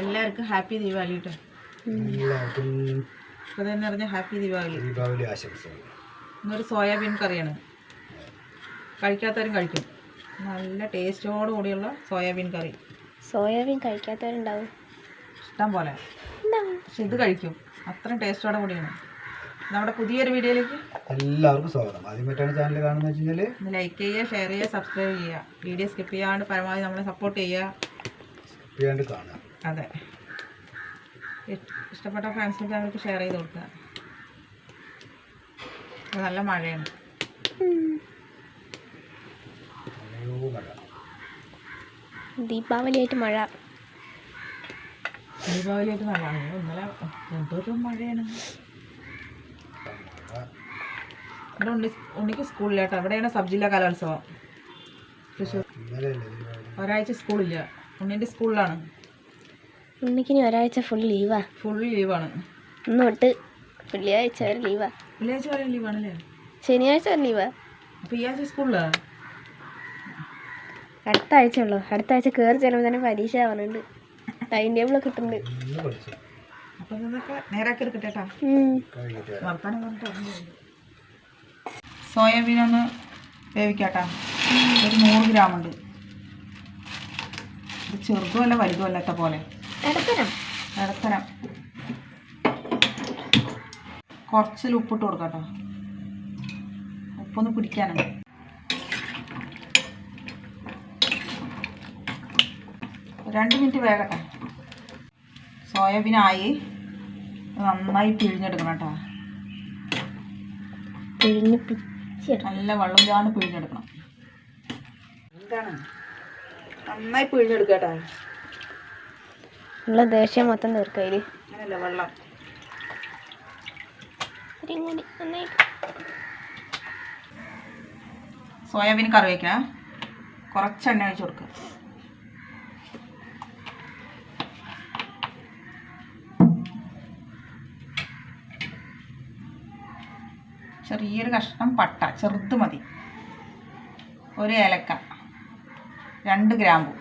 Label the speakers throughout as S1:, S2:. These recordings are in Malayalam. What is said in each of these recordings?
S1: എല്ലാവർക്കും ഹാപ്പി ദീപാവലി കേട്ടോ
S2: എല്ലാവർക്കും
S1: ഹാപ്പി ദീപാവലി.
S2: ദീപാവലി ആശംസകൾ.
S1: ഇന്നൊരു സോയാബീൻ കറിയാണ്. കഴിക്കാത്തവരും കഴിക്കും. നല്ല ടേസ്റ്റോടു കൂടിയുള്ള സോയാബീൻ കറി.
S3: സോയാബീൻ കഴിക്കാത്തവരുണ്ടാവും.
S1: ഇഷ്ടം പോലെ. പക്ഷെ ഇത് കഴിക്കും. അത്രയും ടേസ്റ്റോടെ കൂടിയാണ്. നമ്മുടെ പുതിയൊരു വീഡിയോയിലേക്ക്
S2: എല്ലാവർക്കും സ്വാഗതം. ആദ്യമായിട്ടാണ് ചാനൽ കാണുന്നത് വെച്ച് കഴിഞ്ഞാൽ
S1: ഒന്ന് ലൈക്ക് ചെയ്യുക ഷെയർ ചെയ്യുക സബ്സ്ക്രൈബ് ചെയ്യുക. വീഡിയോ സ്കിപ്പ് ചെയ്യാണ്ട് പരമാവധി നമ്മളെ സപ്പോർട്ട് ചെയ്യുക.
S2: ചെയ്യാണ്ട് കാണുക.
S1: അതെ. ഇഷ്ടപ്പെട്ട ഫ്രണ്ട്സിനും ഫാമിലിക്ക് ഷെയർ ചെയ്ത് കൊടുക്കുക. ഇത് നല്ല മഴയാണ്.
S3: ദീപാവലിയായിട്ട് മഴ.
S1: ദീപാവലിയായിട്ട് നല്ല മഴ ഇന്നലെ എന്തൊരു മഴയാണ്.
S2: മഴ
S1: ഇവിടെ ഉണ്ണി ഉണ്ണിക്ക് സ്കൂളില്ല എവിടെയാണ് സബ് ജില്ലാ കലോത്സവം. തൃശ്ശൂർ. ഒരാഴ്ച സ്കൂളില്ല. ഉണ്ണിന്റെ സ്കൂളിലാണ്.
S3: ഉണ്ണിക്കിനി ഒരാഴ്ച ഫുൾ ലീവാ
S1: ഫുൾ ലീവാണ്
S3: ഇന്ന് തൊട്ട് വെള്ളിയാഴ്ച വരെ ലീവാ
S1: വെള്ളിയാഴ്ച വരെ ലീവാണല്ലേ
S3: ശനിയാഴ്ച വരെ ലീവാ
S1: അപ്പോൾ ഈ ആഴ്ച സ്കൂളിലാ
S3: അടുത്ത ആഴ്ച ഉള്ളൂ. അടുത്ത ആഴ്ച കയറി ചെല്ലുമ്പോൾ തന്നെ പരീക്ഷ ആവുന്നുണ്ട് ടൈം ടേബിൾ കിട്ടുന്നുണ്ട്
S2: ഇന്ന് പഠിച്ചു?
S1: അപ്പം ഇതൊക്കെ നേരാക്കി എടുക്കട്ടെ കേട്ടോ
S3: ഉം.
S1: വർത്താനം പറഞ്ഞിട്ട് സോയാബീൻ ഒന്ന് വേവിക്കാട്ടാ. ഒരു നൂറ് ഗ്രാം ഉണ്ട്. ചെറുതുമല്ല വലുതുമല്ലാത്ത അല്ലാത്ത പോലെ.
S3: ഇടത്തരം
S1: ഇടത്തരം കുറച്ചിൽ ഉപ്പിട്ട് കൊടുക്കാട്ടോ. ഉപ്പൊന്ന് പിടിക്കാനാണ് രണ്ട് മിനിറ്റ് വേകട്ടെ സോയാബീനായി നന്നായി പിഴിഞ്ഞെടുക്കണം കേട്ടോ.
S3: പിഴിഞ്ഞ്
S1: നല്ല വെള്ളം ഇല്ലാണ്ട് പിഴിഞ്ഞെടുക്കണം. എന്താണ്? നന്നായി പിഴിഞ്ഞെടുക്കാം കേട്ടോ.
S3: ഉള്ള ദേഷ്യം മൊത്തം
S1: വെള്ളം?
S3: കൂടി
S1: സോയാബീൻ കറി വയ്ക്കാം കുറച്ച് എണ്ണ ഒഴിച്ച് കൊടുക്കുക ചെറിയൊരു കഷ്ണം പട്ട ചെറുത് മതി. ഒരു ഏലക്ക രണ്ട് ഗ്രാമ്പു.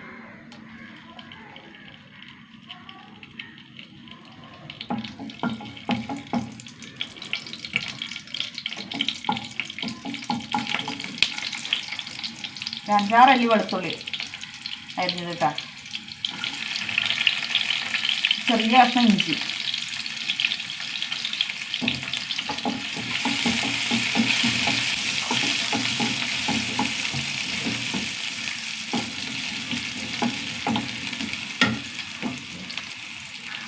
S1: ഒരു അഞ്ചാറല്ലി വെളുത്തുള്ളി അരിഞ്ഞത് കേട്ടോ ചെറിയ കഷ്ണം ഇഞ്ചി.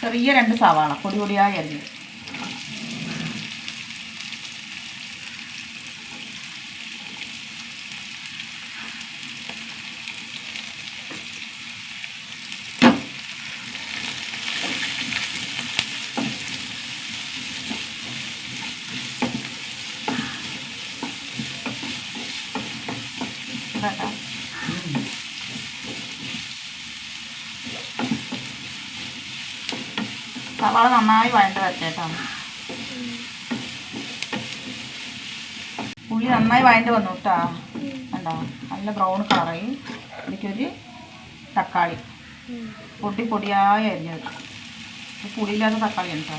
S1: ചെറിയ രണ്ട് സവാള പൊടി പൊടിയായി അരിഞ്ഞത് കേട്ടോ സവാള നന്നായി വഴണ്ട് വരച്ചേട്ടാണ് ഉള്ളി നന്നായി വഴണ്ട് വന്നു കേട്ടാ. കണ്ടോ? നല്ല ബ്രൗൺ കളറായി ഇതിലേക്കൊരു തക്കാളി. പൊടി പൊടിയായി അരിഞ്ഞത്. പുളിയില്ലാത്ത തക്കാളി കേട്ടോ.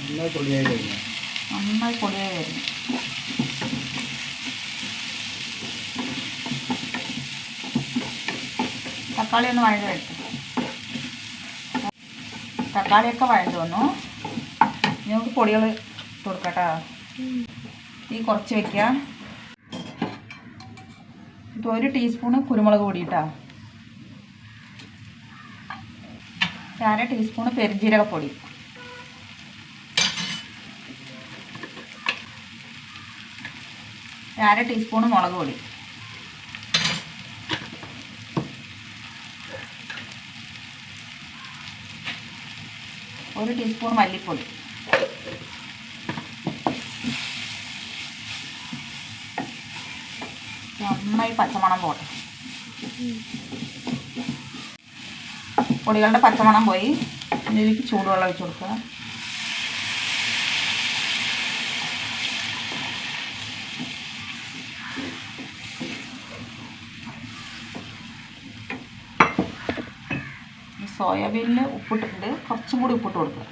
S2: നന്നായി
S1: പൊടിയായി അരിഞ്ഞു തക്കാളി ഒന്ന് വഴണ്ട് വരട്ടെ. തക്കാളിയൊക്കെ വഴണ്ട് വന്നു. ഇനി നമുക്ക് പൊടികൾ കൊടുക്കട്ടോ. തീ കുറച്ച് വെക്കുക ഇപ്പോൾ ഒരു ടീസ്പൂണ് കുരുമുളക് പൊടി ഇട്ടാ അര ടീസ്പൂണ് പെരുജീരകപ്പൊടി. അര ടീസ്പൂണ് മുളക് പൊടി. ഒരു ടീസ്പൂൺ മല്ലിപ്പൊടി. നന്നായി പച്ചമണം പോട്ടെ. പൊടികളുടെ പച്ചമണം പോയി. ഇതിലേക്ക് ചൂടുവെള്ളം ഒഴിച്ചു കൊടുക്കുക. സോയാബീനിൽ ഉപ്പിട്ടിട്ടുണ്ട്. കുറച്ചും കൂടി ഉപ്പിട്ട് കൊടുക്കുക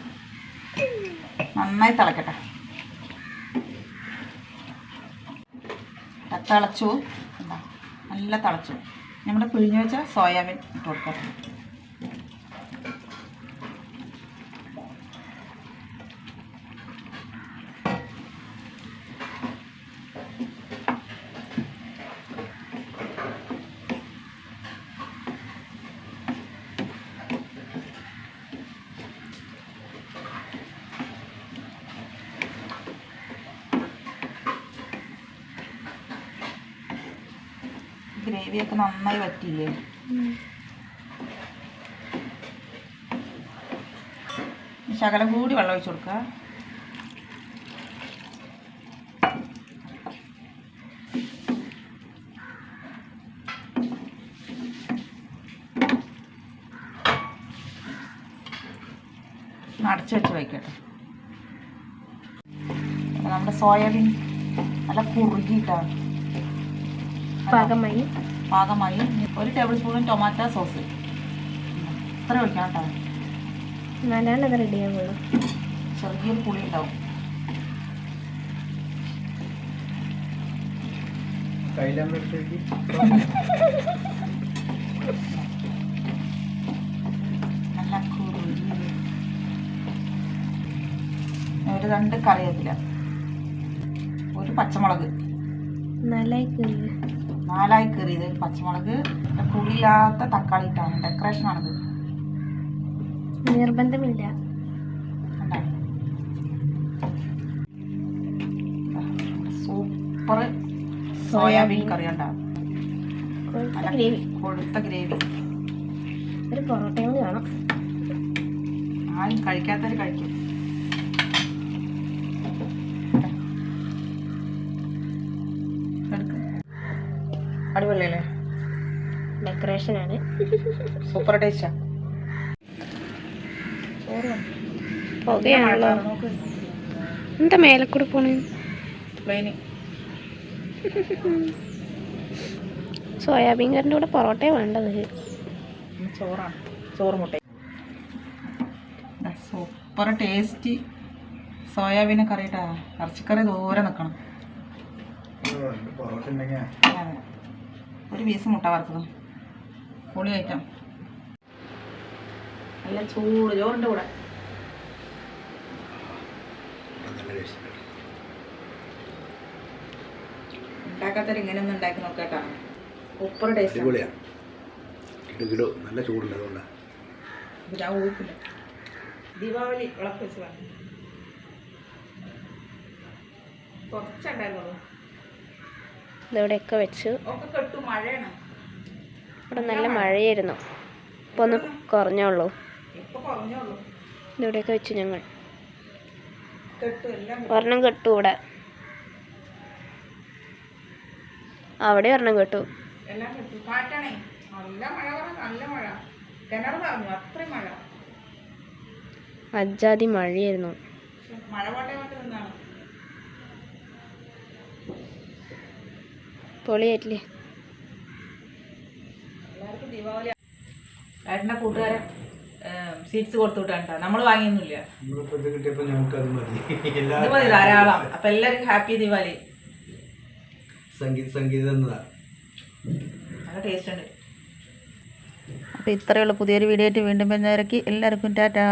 S1: നന്നായി തിളക്കട്ടെ. തിളച്ചു. നല്ല തിളച്ചു. നമ്മുടെ പിഴിഞ്ഞ് വെച്ച സോയാബീൻ ഇട്ട് കൊടുക്കാം. ഗ്രേവിയൊക്കെ നന്നായി വറ്റിയില്ലേ? ശകലം കൂടി വെള്ളം ഒഴിച്ചു കൊടുക്കുക അടച്ച് വെച്ച് വയ്ക്കട്ടെ. നമ്മുടെ സോയാബീൻ നല്ല കുറുകിയിട്ടാണ്.
S3: പാകമായി.
S1: പാകമായി. ഒരു ടേബിൾ സ്പൂൺ ടൊമാറ്റോ സോസ്. ഇത്ര ഒഴിക്കണം കേട്ടോ.
S3: നല്ലോണം അത് റെഡി ആവുള്ളൂ.
S1: ചെറിയൊരു പുളി ഉണ്ടാവും. നല്ല ഒരു രണ്ട് കറിവേപ്പില. ഒരു പച്ചമുളക്.
S3: കയറി
S1: നാലായി കയറിയത് ഒരു പച്ചമുളക് പുളിയില്ലാത്ത തക്കാളി ഇട്ടാണ്. ഡെക്കറേഷൻ
S3: ആണത്.
S1: നിർബന്ധമില്ല? സൂപ്പർ. സോയാബീൻ കറി ഉണ്ടാവും
S3: കൊഴുത്ത ഗ്രേവി. ഒരു പൊറോട്ടയും വേണം.
S1: ആരും കഴിക്കാത്തവർ കഴിക്കും. അടിപൊളിയല്ലേ?
S3: ഡെക്കറേഷനാണ്
S1: സൂപ്പർ ടേസ്റ്റാ
S3: പുകയാണല്ലോ എന്താ മേലെ കൂടെ പോണേ? സോയാബീൻ കറിന്റെ കൂടെ പൊറോട്ട വേണ്ടത്.
S1: ചോറാണ്. ചോറ് മുട്ട. സൂപ്പർ ടേസ്റ്റി സോയാബീൻ കറിയിട്ടാ ഇറച്ചിക്കറി ദൂരെ നിൽക്കണം
S2: പൊറോട്ട ഉണ്ടെങ്കിൽ
S1: അതെ. ഒരു പീസ് മുട്ട വറുത്തതും. പൊളി ഐറ്റം. നല്ല ചൂട് ചോറിന്റെ കൂടെ. ഉണ്ടാക്കാത്തവർ ഇങ്ങനെ ഒന്ന് ഉണ്ടാക്കി നോക്കട്ടാ. സൂപ്പർ ടേസ്റ്റ്
S2: നല്ല ചൂടുണ്ട് അതുകൊണ്ടാണ്
S1: ഞാൻ ദീപാവലി വിളക്ക് വെച്ച് വാങ്ങി കുറച്ചുണ്ടായിരുന്നുള്ളൂ.
S3: ഇതവിടെയൊക്കെ വെച്ചു. ഇവിടെ നല്ല മഴയായിരുന്നു. ഇപ്പോൾ ഒന്ന് കുറഞ്ഞുള്ളൂ
S1: ഇപ്പൊ കുറഞ്ഞോളൂ.
S3: ഇതവിടെയൊക്കെ വെച്ചു ഞങ്ങൾ. ഒരെണ്ണം കെട്ടു ഇവിടെ. അവിടെ ഒരെണ്ണം കെട്ടു.
S1: എല്ലാം മഴയായിരുന്നു. കാറ്റാണേ നല്ല മഴ പറഞ്ഞു നല്ല മഴ കിണർ പറഞ്ഞു അത്രയും മഴ
S3: അജാതി മഴയായിരുന്നു
S1: പക്ഷെ മഴ പാട്ടേ കൊണ്ട് നിന്നാണ്
S3: പൊളിയായിട്ടില്ലേ?
S1: എല്ലാവർക്കും ദീപാവലി. ഏട്ടന്റെ കൂട്ടുകാരെ സീറ്റ്സ് കൊടുത്തു വിട്ടാണ് നമ്മൾ വാങ്ങിയൊന്നുമില്ല.
S2: ഇത് മതി.
S1: ധാരാളം. അപ്പൊ എല്ലാവർക്കും ഹാപ്പി ദീപാവലി.
S2: സംഗീത സംഗീതം
S1: നല്ല ടേസ്റ്റ് ഉണ്ട്. അപ്പോൾ ഇത്രയുള്ള പുതിയൊരു വീഡിയോ ആയിട്ട് വീണ്ടും വരുന്നവരേക്ക് എല്ലാവർക്കും ടാറ്റാ.